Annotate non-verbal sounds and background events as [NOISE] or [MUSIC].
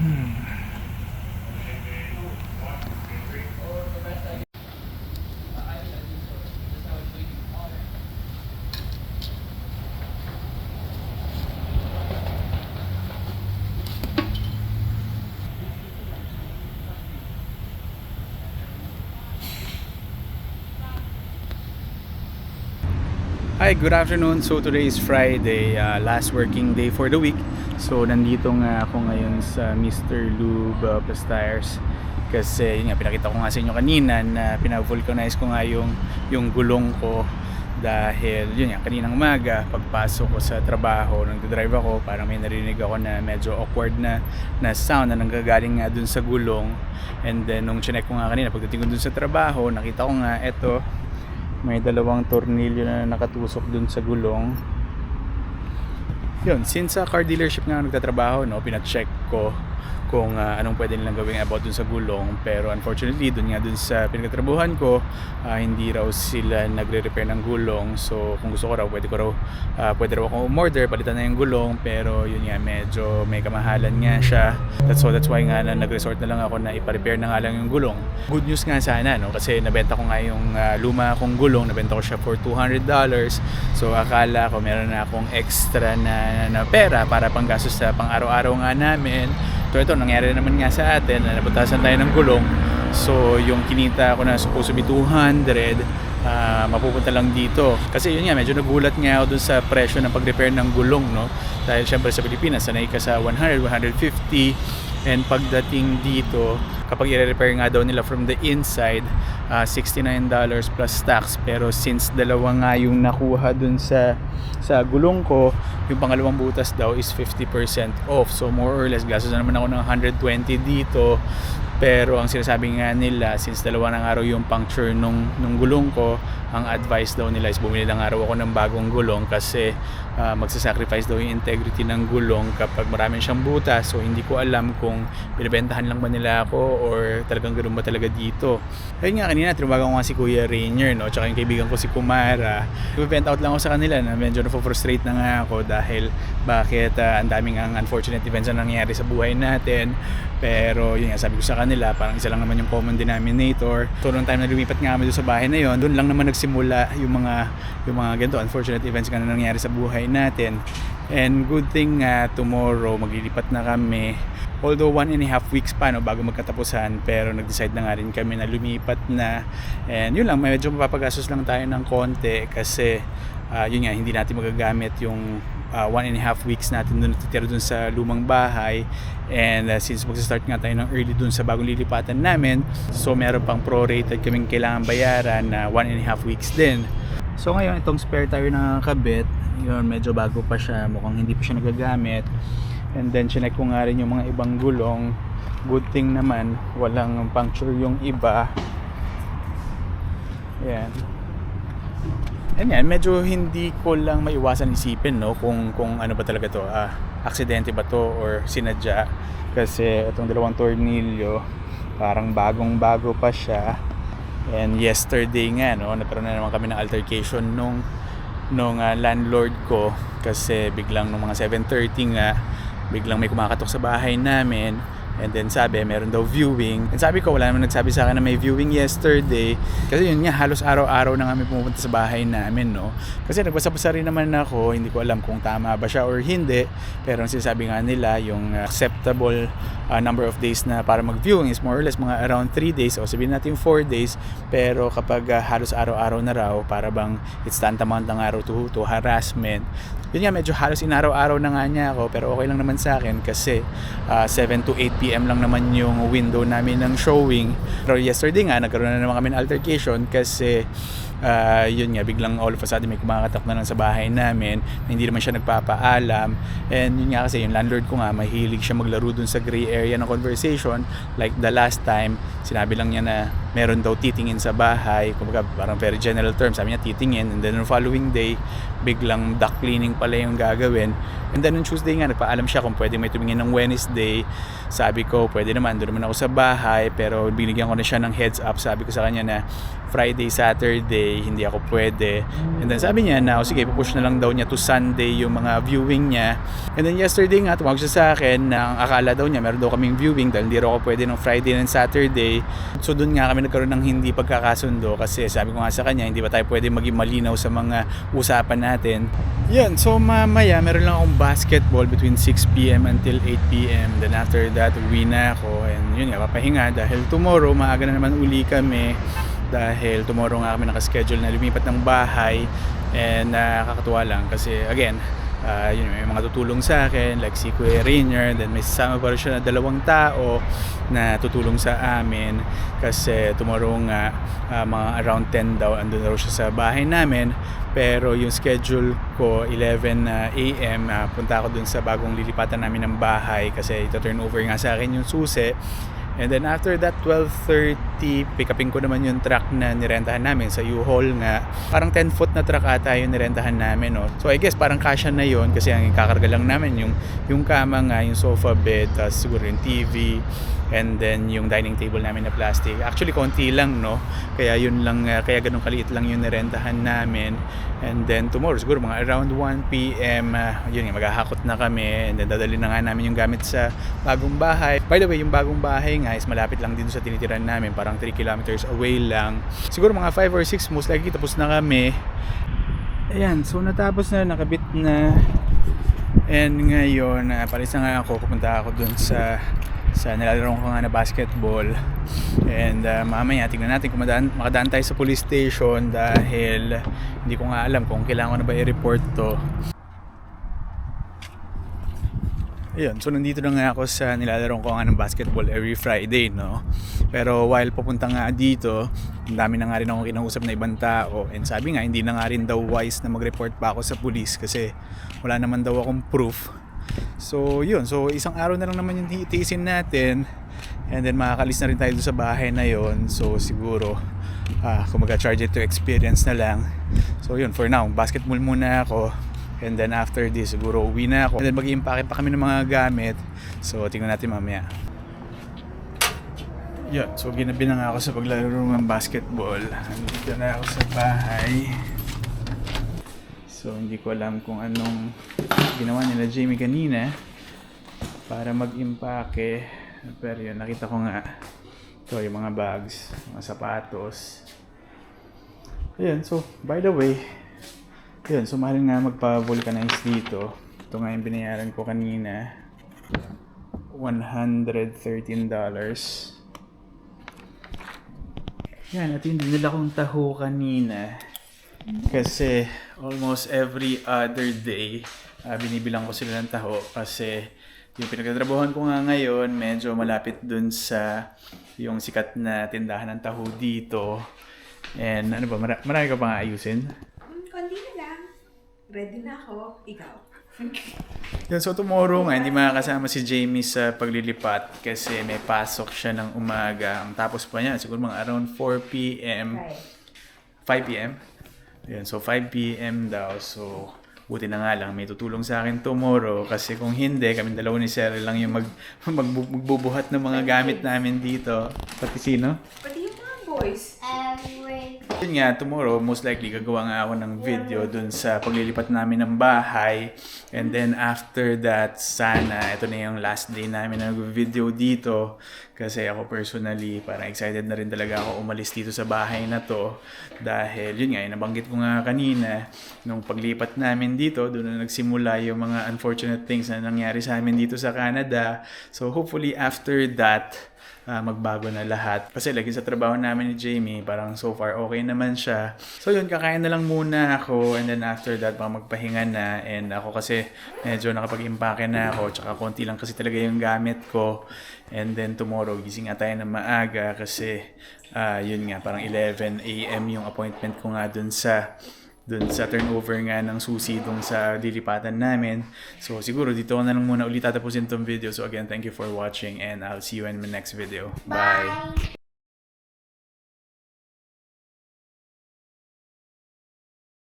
Hi, good afternoon. So today is Friday, uh, last working day for the week. So nandito nga ako ngayon sa Mr. Lube uh, Plus Tires kasi yun nga pinakita ko nga sa inyo kanina na pina-vulcanize ko nga yung yung gulong ko. Dahil yun nga kaninang umaga pagpasok ko sa trabaho nagdadrive ako parang may narinig ako na medyo awkward na na sound na nanggagaling nga dun sa gulong. And then nung chinek ko nga kanina pagdating ko dun sa trabaho nakita ko nga eto may dalawang tornilyo na nakatusok dun sa gulong yun since sa car dealership nga nagtatrabaho no pina-check ko kung ah, anong pwede nilang gawin about dun sa gulong. Pero unfortunately dun nga dun sa pinagtatrabuhan ko ah, hindi raw sila nagre-repair ng gulong. So kung gusto ko raw pwede ko raw ah, pwede raw akong umorder palitan na yung gulong. Pero yun nga medyo may kamahalan nga siya. That's so that's why nga na nag-resort na lang ako na ipa-repair na nga lang yung gulong. Good news nga sana no? Kasi nabenta ko nga yung ah, luma kong gulong. Nabenta ko siya for $200 so akala ko meron na akong extra na, na pera para panggastos sa pang araw-araw nga namin So ito, nangyari naman nga sa atin na naputasan tayo ng gulong. So yung kinita ko na supposed to be 200, ah, mapupunta lang dito. Kasi yun nga, medyo nagulat nga ako dun sa presyo ng pag-repair ng gulong, no? Dahil syempre sa Pilipinas, sanay ka sa 100, 150. And pagdating dito, kapag i-repair nga daw nila from the inside, ah, $69 plus tax. Pero since dalawa nga yung nakuha dun sa sa gulong ko, yung pangalawang butas daw is 50% off. So more or less, gastos na naman ako ng 120 dito. Pero ang sinasabi nga nila, since dalawa ng araw yung puncture nung, nung gulong ko, ang advice daw nila is bumili ng araw ako ng bagong gulong kasi ah, magsasacrifice daw yung integrity ng gulong kapag marami siyang butas. So hindi ko alam kung binibentahan lang ba nila ako or talagang ganoon ba talaga dito. Ayun nga kanina, tinawagan ko nga si Kuya Rainier, no? Tsaka yung kaibigan ko si Kumara. I-vent out lang ako sa kanila na medyo na-frustrate na nga ako dahil bakit ah, ang daming ang unfortunate events na nangyayari sa buhay natin. Pero yun nga, sabi ko sa kanila, parang isa lang naman yung common denominator. So nung time na lumipat nga kami doon sa bahay na yon, doon lang naman nagsimula yung mga yung mga ganito unfortunate events na nangyayari sa buhay natin. And good thing nga tomorrow maglilipat na kami. Although one and a half weeks pa no, bago magkatapusan pero nag-decide na nga rin kami na lumipat na. And yun lang, medyo mapapagastos lang tayo ng konti kasi ah, yun nga, hindi natin magagamit yung uh, one and a half weeks natin doon natitira doon sa lumang bahay. And uh, since magsa-start nga tayo ng early doon sa bagong lilipatan namin so meron pang prorated kaming kailangan bayaran na one and a half weeks din. So ngayon itong spare tire na kabit yun medyo bago pa siya. Mukhang hindi pa siya nagagamit. And then chinek ko nga rin yung mga ibang gulong. Good thing naman walang puncture yung iba. Yan And yan, medyo hindi ko lang maiwasan isipin no kung kung ano ba talaga to, ah, aksidente ba to or sinadya. Kasi itong dalawang tornilyo parang bagong-bago pa siya. And yesterday nga no, nagkaroon na naman kami ng altercation nung nung ah, landlord ko. Kasi biglang nung mga 7:30 nga biglang may kumakatok sa bahay namin And then sabi, meron daw viewing. And sabi ko, wala naman nagsabi sa akin na may viewing yesterday. Kasi yun nga, halos araw-araw na kami pumunta sa bahay namin, no? Kasi nagbasa-basa rin naman ako, hindi ko alam kung tama ba siya or hindi. Pero ang sinasabi nga nila, yung acceptable uh, number of days na para mag-viewing is more or less mga around 3 days o sabihin natin 4 days. Pero kapag uh, halos araw-araw na raw, para bang it's tantamount ng araw to, to harassment. Yun nga, medyo halos inaraw-araw na nga niya ako, pero okay lang naman sa akin kasi uh, 7 to 8 p.m. lang naman yung window namin ng showing. Pero yesterday nga, nagkaroon na naman kami ng altercation kasi uh, yun nga, biglang all of a sudden may kumakatak na lang sa bahay namin na hindi naman siya nagpapaalam. And yun nga kasi, yung landlord ko nga, mahilig siya maglaro dun sa gray area ng conversation. Like the last time, sinabi lang niya na meron daw titingin sa bahay. Kumbaga, parang very general term. Sabi niya titingin. And then the following day, biglang duct cleaning pala yung gagawin. And then on Tuesday nga, nagpaalam siya kung pwede may tumingin ng Wednesday. Sabi ko, pwede naman, doon naman ako sa bahay. Pero binigyan ko na siya ng heads up. Sabi ko sa kanya na Friday, Saturday, Hindi ako pwede. And then sabi niya na, o sige, pupush na lang daw niya to Sunday yung mga viewing niya. And then yesterday nga, tumawag siya sa akin na akala daw niya meron daw kaming viewing dahil hindi raw ako pwede ng Friday and Saturday. So doon nga kami nagkaroon ng hindi pagkakasundo kasi sabi ko nga sa kanya, hindi ba tayo pwede maging malinaw sa mga usapan natin. Yan, so mamaya meron lang akong basketball between 6pm until 8pm. Then after that, uwi na ako. And yun nga, papahinga dahil tomorrow, maaga na naman uli kami. Dahil tomorrow nga kami nakaschedule na lumipat ng bahay. And nakakatuwa lang. Kasi again, ah, yun, may mga tutulong sa akin like si Kuya Rainier then may sasama pa rin siya na dalawang tao na tutulong sa amin. Kasi tomorrow nga ah, mga around 10 daw andun daw siya sa bahay namin. Pero yung schedule ko 11 na AM ah, punta ako dun sa bagong lilipatan namin ng bahay kasi ito turn over nga sa akin yung susi And then after that, 12.30, pick upin ko naman yung truck na nirentahan namin sa U-Haul nga. Parang 10 foot na truck ata yung nirentahan namin. No? So I guess parang kasya na yon kasi ang kakarga lang namin yung, yung kama nga, yung sofa bed, tapos siguro yung TV, and then yung dining table namin na plastic. Actually, konti lang, no? Kaya yun lang, uh, kaya ganun kaliit lang yung nirentahan namin. And then tomorrow, siguro mga around 1 p.m., uh, yun nga, maghahakot na kami. And then dadali na nga namin yung gamit sa bagong bahay. By the way, yung bagong bahay nga is malapit lang dito sa tinitiran namin. Parang 3 kilometers away lang. Siguro mga 5 or 6, most likely tapos na kami. Ayan, so natapos na, nakabit na. And ngayon, uh, palis na nga ako, pupunta ako dun sa sa nilalaro ko nga na basketball. And uh, mamaya tingnan natin kung madaan, makadaan tayo sa police station dahil hindi ko nga alam kung kailangan ko na ba i-report to. Ayun, so nandito na nga ako sa nilalaro ko nga ng basketball every Friday, no? Pero while papunta nga dito, ang dami na nga rin ako kinausap na ibang tao. And sabi nga, hindi na nga rin daw wise na mag-report pa ako sa police kasi wala naman daw akong proof So yun, so isang araw na lang naman yung tiisin natin and then makakalis na rin tayo sa bahay na yon So siguro, ah, kung mag-charge it to experience na lang. So yun, for now, basketball muna ako and then after this, siguro uwi na ako and then mag-iimpake pa kami ng mga gamit. So tingnan natin mamaya. Yun, so ginabi na nga ako sa paglalaro ng basketball. Nandito na ako sa bahay. So hindi ko alam kung anong ginawa nila Jamie kanina para mag-impake. Pero yun, nakita ko nga ito yung mga bags, mga sapatos. Ayun, so by the way, yun, so mahal nga magpa-vulcanize dito. Ito nga yung binayaran ko kanina. $113. Yan, at hindi nila akong taho kanina. Kasi almost every other day, ah, binibilang ko sila ng taho kasi yung pinagtatrabahuhan ko nga ngayon, medyo malapit dun sa yung sikat na tindahan ng taho dito. And ano ba, mara- marami ka pang ayusin? Hmm, Kundi na lang. Ready na ako. Ikaw. [LAUGHS] Yan, so tomorrow nga, hindi makakasama si Jamie sa paglilipat kasi may pasok siya ng umaga. Ang tapos pa niya, siguro mga around 4 p.m. 5 p.m. Yan, so 5 p.m. daw. So, buti na nga lang, may tutulong sa akin tomorrow kasi kung hindi, kami dalawa ni Sarah lang yung mag, [LAUGHS] mag, magbubuhat ng mga gamit namin dito. Pati sino? Pati yung mga boys. Yun nga, tomorrow, most likely, gagawa nga ako ng video dun sa paglilipat namin ng bahay. And then after that, sana, ito na yung last day namin na video dito. Kasi ako personally, parang excited na rin talaga ako umalis dito sa bahay na to. Dahil, yun nga, yung nabanggit ko nga kanina, nung paglipat namin dito, doon na nagsimula yung mga unfortunate things na nangyari sa amin dito sa Canada. So hopefully after that, ah, magbago na lahat. Kasi lagi sa trabaho namin ni Jamie, parang so far okay naman siya. So yun, kakain na lang muna ako and then after that, baka magpahinga na. And ako kasi medyo nakapag-impake na ako, tsaka konti lang kasi talaga yung gamit ko. And then tomorrow, gising nga tayo na maaga kasi ah, yun nga, parang 11 a.m. yung appointment ko nga dun sa dun sa turnover nga ng susi dun sa dilipatan namin. So siguro dito na lang muna ulit tatapusin tong video. So again, thank you for watching and I'll see you in my next video. Bye!